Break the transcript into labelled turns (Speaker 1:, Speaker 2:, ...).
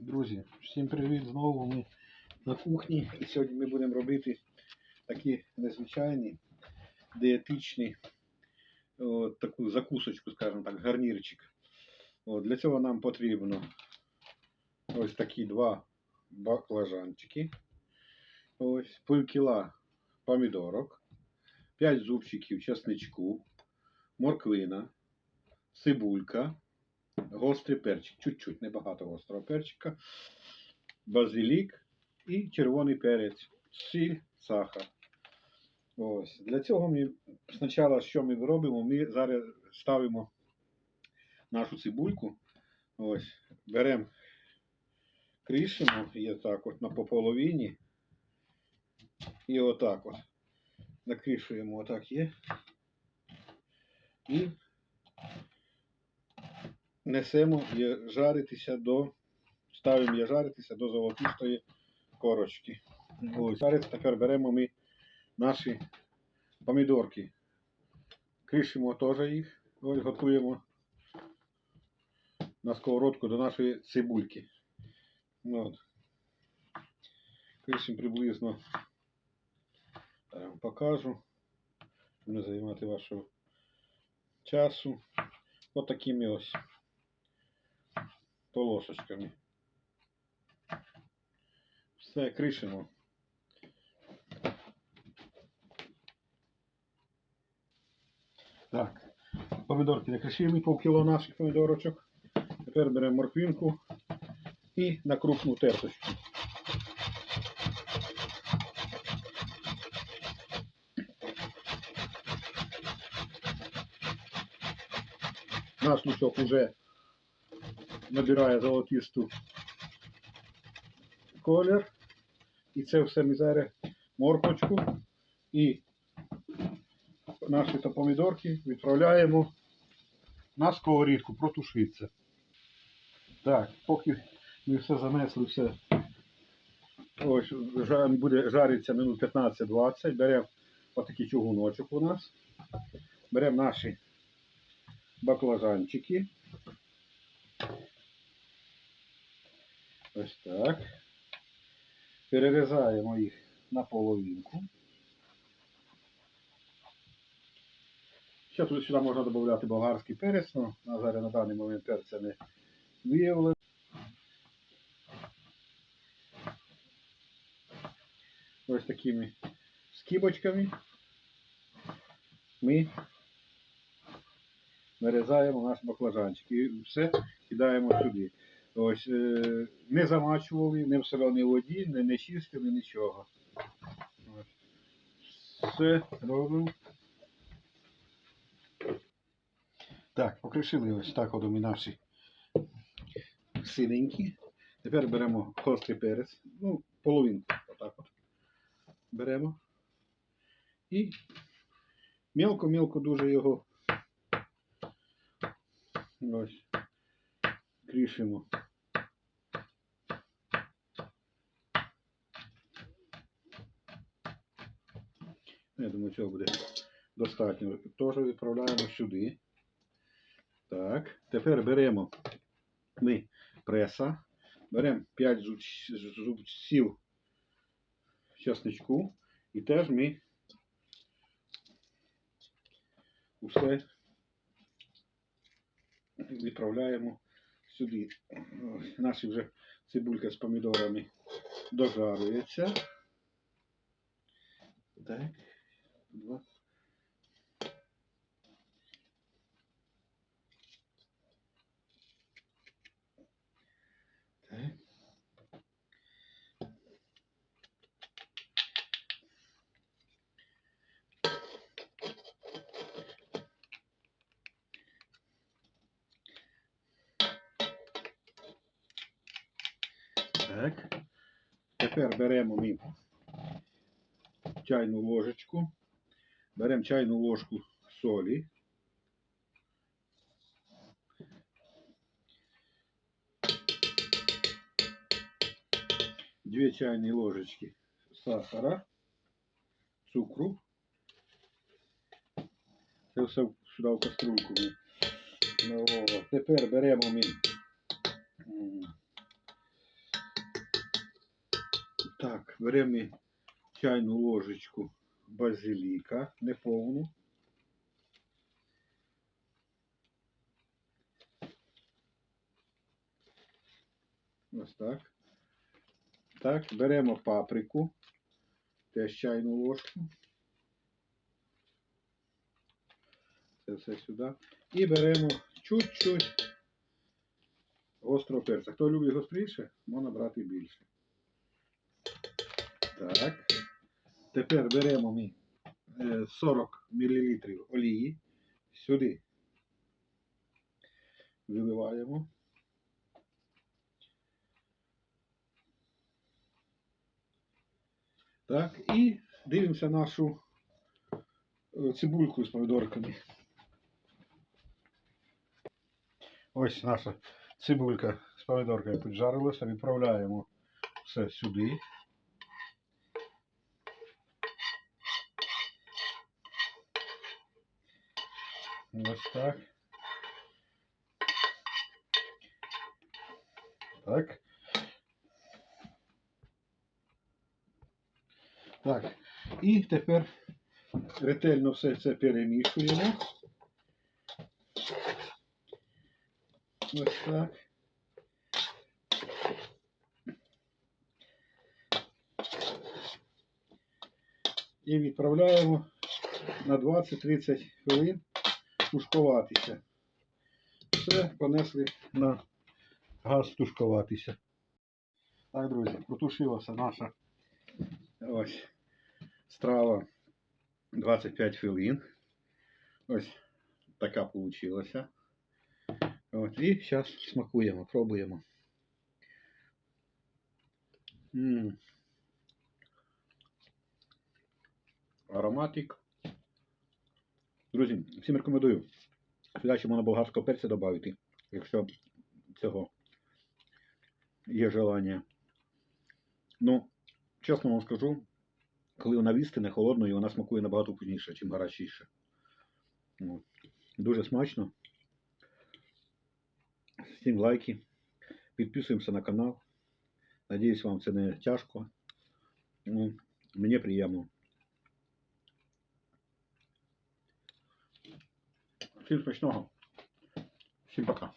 Speaker 1: Друзі, всім привіт! Знову ми на кухні. І сьогодні ми будемо робити такі незвичайні, дієтичні, от, таку закусочку, скажімо так, гарнірчик. От, для цього нам потрібно ось такі два баклажанчики, ось пів кіла помідорок, 5 зубчиків чесничку, морквина, цибулька, гострий перчик, чуть-чуть, небагато гострого перчика, базилік і червоний перець, сіль, сахар. Ось. Для цього ми спочатку, що ми робимо, ми зараз ставимо нашу цибульку, ось, беремо, кришимо і отак от на пополовині. І отак от. Накришуємо отак є. І несемо жаритися до, ставимо її жаритися до золотистої корочки. Ось. Зараз тепер беремо ми наші помідорки. Кришимо теж їх, ось готуємо на сковородку до нашої цибульки. От. Кришимо приблизно, я вам покажу, щоб не займати вашого часу. Ось ось полосочками. Все, кришимо. Так, помідорки накришили півкіло наших помідорочок. Тепер беремо морквинку і на крупну терточку. Наш лучок уже набирає золотисту колір. І це все ми зараз морквочку і наші то помідорки відправляємо на сковорідку протушиться. Так, поки ми все занесли, все ось буде жаритися минут 15-20, беремо отакий чугуночок у нас, беремо наші баклажанчики. Ось так. Перерізаємо їх на половинку. Ще тут сюди можна додати болгарський перець, але на зараз на даний момент перця не виявлено. Ось такими скибочками ми нарізаємо наш баклажанчик і все кидаємо сюди. Ось, е, не замачували, не в соленій воді, не, не чистили, нічого. Все робимо. Так, покришили ось так от наші синенькі. Тепер беремо гострий перець, ну, половинку, отак от. Беремо. І мілко-мілко дуже його ось крішимо. Я думаю, цього буде достатньо. Теж відправляємо сюди. Так, тепер беремо ми преса, беремо 5 зуб- зубців часничку і теж ми усе відправляємо сюди. Наші вже цибулька з помідорами дожарюється. Так. Два. Тепер беремо ми чайну ложечку. Беремо чайну ложку солі. Две чайные ложечки сахара, цукру. Це все сюди в каструльку. Тепер беремо ми Так, беремо чайну ложечку базиліка, неповну. Ось так. Так, беремо паприку, теж чайну ложку. Це все сюди. І беремо чуть-чуть гострого перця. Хто любить гостріше, можна брати більше. Так. Тепер беремо ми е, 40 мл олії. Сюди виливаємо. Так, і дивимося нашу е, цибульку з помідорками. Ось наша цибулька з помідорками піджарилася. Відправляємо все сюди. Ось так. Так. Так. І тепер ретельно все це перемішуємо. Ось так. І відправляємо на 20-30 хвилин тушкуватися. Все, понесли на газ тушкуватися. Так, друзі, протушилася наша ось страва 25 хвилин. Ось така получилася. От, і зараз смакуємо, пробуємо. М. Ароматик. Друзі, всім рекомендую. Сюди ще можна болгарського перця додати, якщо цього є желання. Ну, чесно вам скажу, коли вона вістине холодною, вона смакує набагато вкусніше, ніж гарячіше. Ну, Дуже смачно. Всім лайки. Підписуємося на канал. Надіюсь, вам це не тяжко. Ну, мені приємно. Всім смачного. Всім пока.